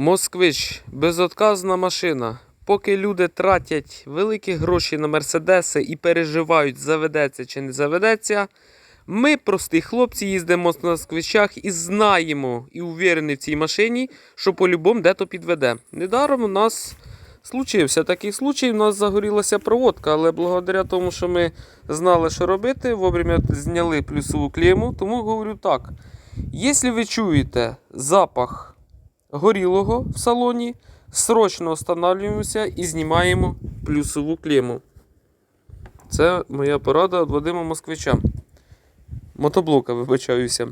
Москвич безотказна машина. Поки люди тратять великі гроші на мерседеси і переживають, заведеться чи не заведеться. Ми, прості хлопці, їздимо на москвичах і знаємо і уверені в цій машині, що по-любому де-то підведе. Недаром у нас случився такий случай. У нас загорілася проводка, але благодаря тому, що ми знали, що робити, вовремя зняли плюсову клейму. Тому говорю так: якщо ви чуєте запах горілого в салоні, срочно встановлюємося і знімаємо плюсову клейму. Це моя порада від Вадима Москвича. Мотоблока, вибачаюся.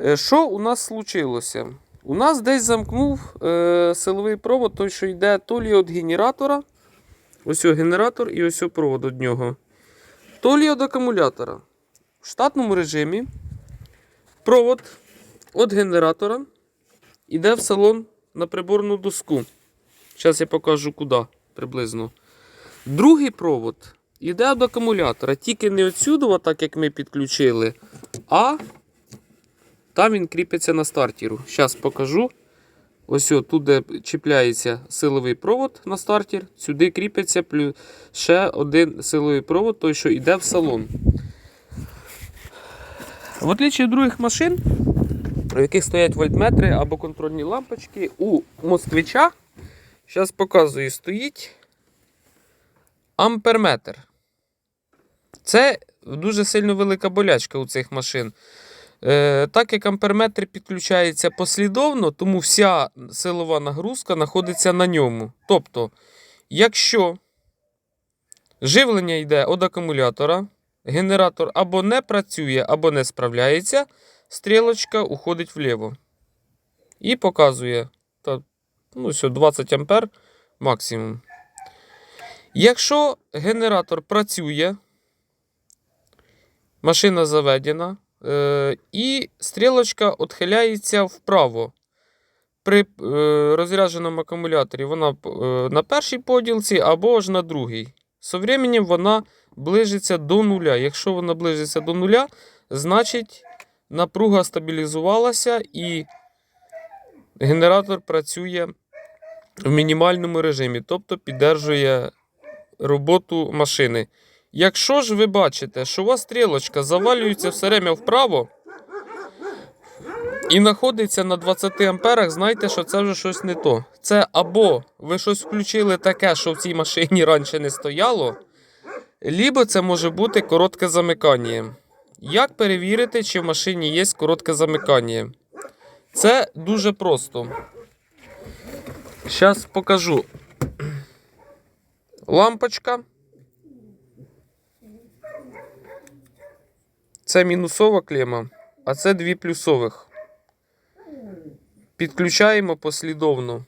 Е, Що у нас случилося? У нас десь замкнув е, силовий провод, той, що йде то лі від генератора. Ось генератор і ось провод від нього. То лі від акумулятора. В штатному режимі провод від генератора йде в салон на приборну доску. Зараз я покажу куди приблизно. Другий провод йде від акумулятора. Тільки не отсюди, так як ми підключили, а там він кріпиться на стартеру. Зараз покажу. Ось тут де чіпляється силовий провод на стартер, сюди кріпиться ще один силовий провод, той, що йде в салон. В отличие від других машин, в яких стоять вольтметри або контрольні лампочки, у москвича, зараз показую, стоїть амперметр. Це дуже сильно велика болячка у цих машин. Е, так як амперметр підключається послідовно, тому вся силова нагрузка знаходиться на ньому. Тобто, якщо живлення йде від акумулятора, генератор або не працює, або не справляється, стрілочка уходить вліво. І показує та, ну, все, 20 ампер максимум. Якщо генератор працює, машина заведена, е, і стрілочка відхиляється вправо. При е, розрядженому акумуляторі вона е, на першій поділці або ж на другій. Со временем вона ближиться до нуля. Якщо вона ближиться до нуля, значить напруга стабілізувалася і генератор працює в мінімальному режимі, тобто піддержує роботу машини. Якщо ж ви бачите, що у вас стрілочка завалюється все время вправо і знаходиться на 20 амперах, знайте, що це вже щось не то. Це або ви щось включили таке, що в цій машині раніше не стояло, лібо це може бути коротке замикання. Як перевірити, чи в машині є коротке замикання? Це дуже просто. Зараз покажу. Лампочка. Це мінусова клема, а це дві плюсових. Підключаємо послідовно.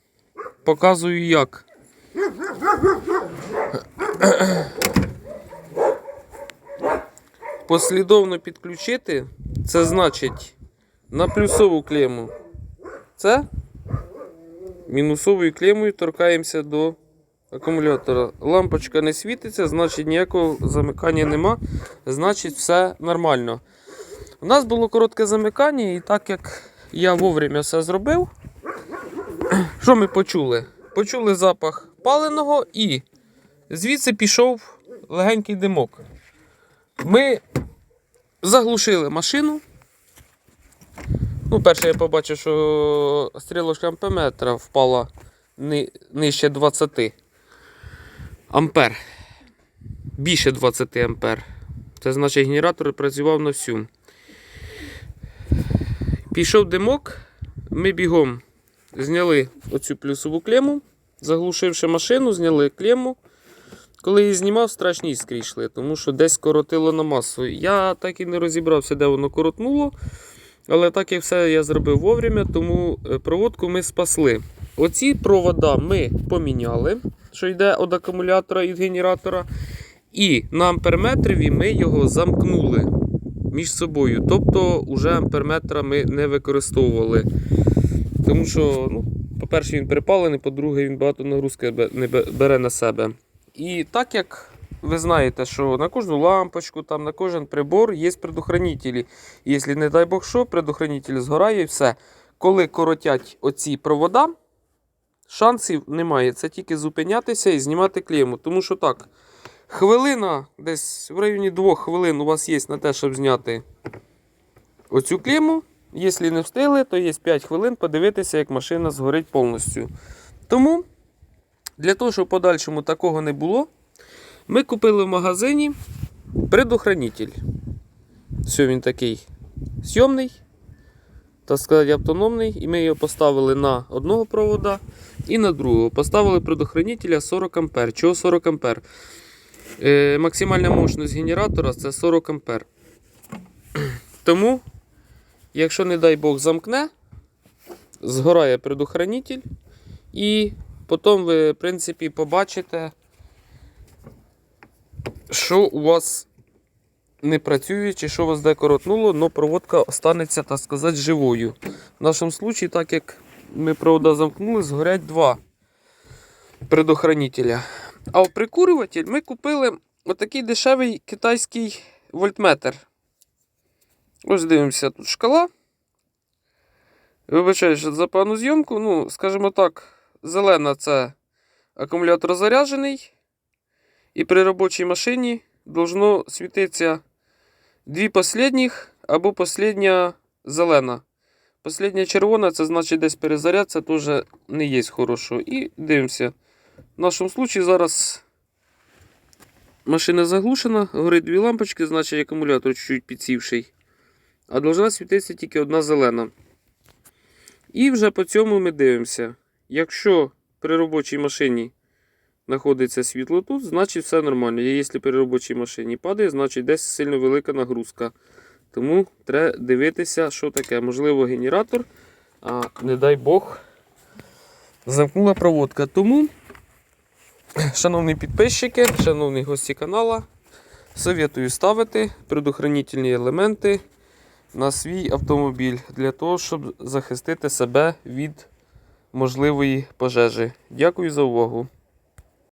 Показую як. Послідовно підключити це значить на плюсову клему. Це мінусовою клемою торкаємося до акумулятора. Лампочка не світиться, значить ніякого замикання нема, значить все нормально. У нас було коротке замикання, і так як я вовремя все зробив, що ми почули? Почули запах паленого і звідси пішов легенький димок. Ми заглушили машину. Ну, перше я побачив, що стрілочка амперметра впала ни- нижче 20 ампер. Більше 20 ампер. Це значить генератор працював на всю. Пішов димок, ми бігом зняли оцю плюсову клему, заглушивши машину, зняли клему. Коли її знімав, страшні іскри йшли, тому що десь коротило на масу. Я так і не розібрався, де воно коротнуло. Але так як все я зробив вовремя, тому е, проводку ми спасли. Оці провода ми поміняли, що йде від акумулятора і від генератора. І на амперметрові ми його замкнули між собою. Тобто вже амперметра ми не використовували. Тому що, ну, по-перше, він перепалений, по-друге, він багато нагрузки не бере на себе. І так як ви знаєте, що на кожну лампочку, там, на кожен прибор є предохранителі. І Якщо, не дай Бог що, предохранитель згорає і все. Коли коротять оці провода, шансів немає. Це тільки зупинятися і знімати клейму. Тому що так, хвилина, десь в районі двох хвилин у вас є на те, щоб зняти оцю клейму. Якщо не встигли, то є 5 хвилин подивитися, як машина згорить повністю. Тому, для того, щоб подальшому такого не було, ми купили в магазині предохранитель. Все, він такий сйомний, так сказати, автономний. І ми його поставили на одного провода і на другого. Поставили предохранителя 40 А. Чого 40 А? Е, максимальна мощність генератора це 40 А. Тому, якщо, не дай Бог, замкне, згорає предохранитель, і потім ви, в принципі, побачите, що у вас не працює, чи що вас де коротнуло, але проводка останеться, так сказати, живою. В нашому случаї, так як ми провода замкнули, згорять два предохранителя. А в прикурюватель ми купили отакий дешевий китайський вольтметр. Ось дивимося, тут шкала. Вибачаю, що за пану зйомку. Ну, скажімо так, зелена це акумулятор заряджений. І при робочій машині должно світитися дві последніх або последня зелена. Последня червона, це значить десь перезаряд, це теж не є хорошого. І дивимося. В нашому случаї зараз машина заглушена, горить дві лампочки, значить акумулятор чуть-чуть підсівший. А должна світитися тільки одна зелена. І вже по цьому ми дивимося. Якщо при робочій машині знаходиться світло тут, значить все нормально. А якщо при робочій машині падає, значить десь сильно велика нагрузка. Тому треба дивитися, що таке. Можливо, генератор, а не дай Бог, замкнула проводка. Тому, шановні підписчики, шановні гості канала, советую ставити предохранительні елементи на свій автомобіль для того, щоб захистити себе від можливої пожежі. Дякую за увагу.